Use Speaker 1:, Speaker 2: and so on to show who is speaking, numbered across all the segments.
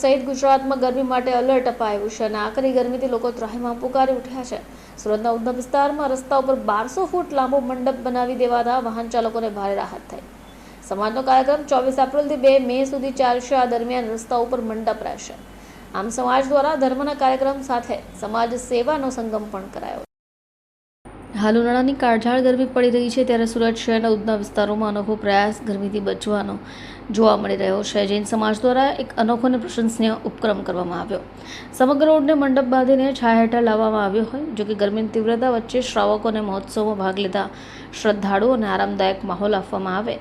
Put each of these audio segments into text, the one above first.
Speaker 1: સહિત ગુજરાતમાં ગરમી માટે અલર્ટ અપાયું છે અને આકરી ગરમીથી લોકો ત્રાહીમાં પુકારી ઉઠ્યા છે. સુરતના ઉધના વિસ્તારમાં રસ્તા ઉપર બારસો ફૂટ લાંબો મંડપ બનાવી દેવાતા વાહન ચાલકોને ભારે રાહત થઈ. સમાજનો કાર્યક્રમ ચોવીસ એપ્રિલથી બે મે સુધી ચાલશે. આ દરમિયાન રસ્તા ઉપર મંડપ રહેશે. આમ સમાજ દ્વારા ધર્મના કાર્યક્રમ સાથે સમાજ સેવાનો સંગમ પણ કરાયો. હાલ ઉનાળાની કાળઝાળ ગરમી પડી રહી છે ત્યારે સુરત શહેરના ઉધના વિસ્તારોમાં અનોખો પ્રયાસ ગરમીથી બચવાનો જોવા મળી રહ્યો છે. જૈન સમાજ દ્વારા એક અનોખો અને પ્રશંસનીય ઉપક્રમ કરવામાં આવ્યો. સમગ્ર રોડને મંડપ બાંધીને છાયા હેઠળ લાવવામાં આવ્યો હોય, જો કે ગરમીની તીવ્રતા વચ્ચે શ્રાવકોને મહોત્સવમાં ભાગ લેતા શ્રદ્ધાળુઓને આરામદાયક માહોલ આપવામાં આવે.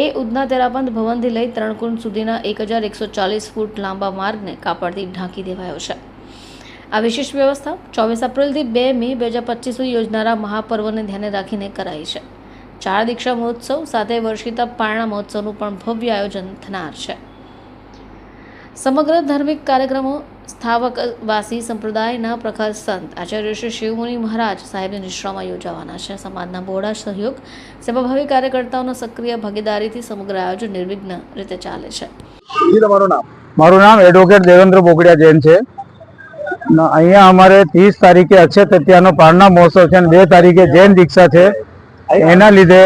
Speaker 1: એ ઉધના તેરાપંથ ભવનથી લઈ ત્રણકુંડ સુધીના એક હજાર એકસો ચાલીસ ફૂટ લાંબા માર્ગને કાપડથી ઢાંકી દેવાયો છે. આ વિશેષ વ્યવસ્થા ચોવીસ એપ્રિલથી બે મે બે હજાર પચીસ સુધી યોજનારા મહાપર્વને ધ્યાને રાખીને કરાઈ છે. ચાર દીક્ષા મહોત્સવ સાથે વર્ષિતા પારણા મહોત્સવનું પણ ભવ્ય આયોજન થનાર છે. સમગ્ર ધાર્મિક કાર્યક્રમો સ્થાવકવાસી સંપ્રદાયના પ્રખર સંત આચાર્ય શ્રી શિવમુનિ મહારાજ સાહેબની નિશ્રામાં યોજાવાના છે. સમાજના બોડા સહયોગ સેવાભાવી કાર્યકર્તાઓના સક્રિય ભાગીદારીથી સમગ્ર આયોજન નિર્વિઘ્ન રીતે ચાલે છે.
Speaker 2: મારું નામ એડવોકેટ દેવેન્દ્ર બોકડિયા જૈન છે. અહીંયા અમારે ત્રીસ તારીખે અક્ષય તૃતીયાનો પારણા મહોત્સવ છે અને બે તારીખે જૈન દીક્ષા છે. એના લીધે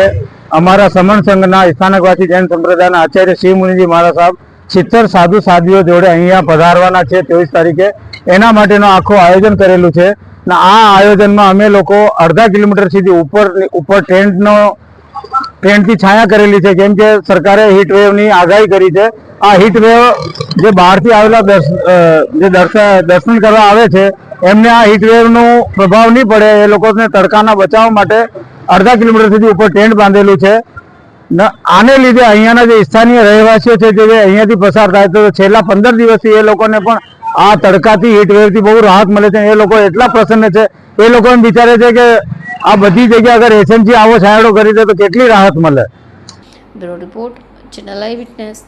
Speaker 2: અમારા સમણ સંઘના સ્થાનકવાસી જૈન સંપ્રદાયના આચાર્ય શિવ મુનિજી મહારાજ સાહેબ સિત્તેર સાધુ સાધુઓ જોડે અહીંયા પધારવાના છે ત્રેવીસ તારીખે. એના માટેનું આખું આયોજન કરેલું છે. આ આયોજનમાં અમે લોકો અડધા કિલોમીટર સુધી ઉપર ઉપર ટેન્ટનો ટ્રેન્ડથી છાયા કરેલી છે. કેમ કે સરકારે હીટ વેવની આગાહી કરી છે. આ હીટ વેવ જે બહારથી આવેલા જે દર્શ- દર્શન કરવા આવે છે, એમને આ હીટ વેવનો પ્રભાવ નહીં પડે. એ લોકોને તડકાના બચાવ માટે અડધા કિલોમીટર સુધી ઉપર ટેન્ટ બાંધેલું છે. આને લીધે અહીંયાના જે સ્થાનીય રહેવાસીઓ છે, જે અહીંયાથી પસાર થાય તો છેલ્લા પંદર દિવસથી એ લોકોને પણ આ તડકાથી હીટ વેવથી બહુ રાહત મળે છે. એ લોકો એટલા પ્રસન્ન છે. એ લોકો એમ વિચારે છે કે આ બધી જગ્યા અગર એસએમસી આવો છાંયડો કરી દે તો કેટલી રાહત મળે?
Speaker 1: Bureau report, channel I witness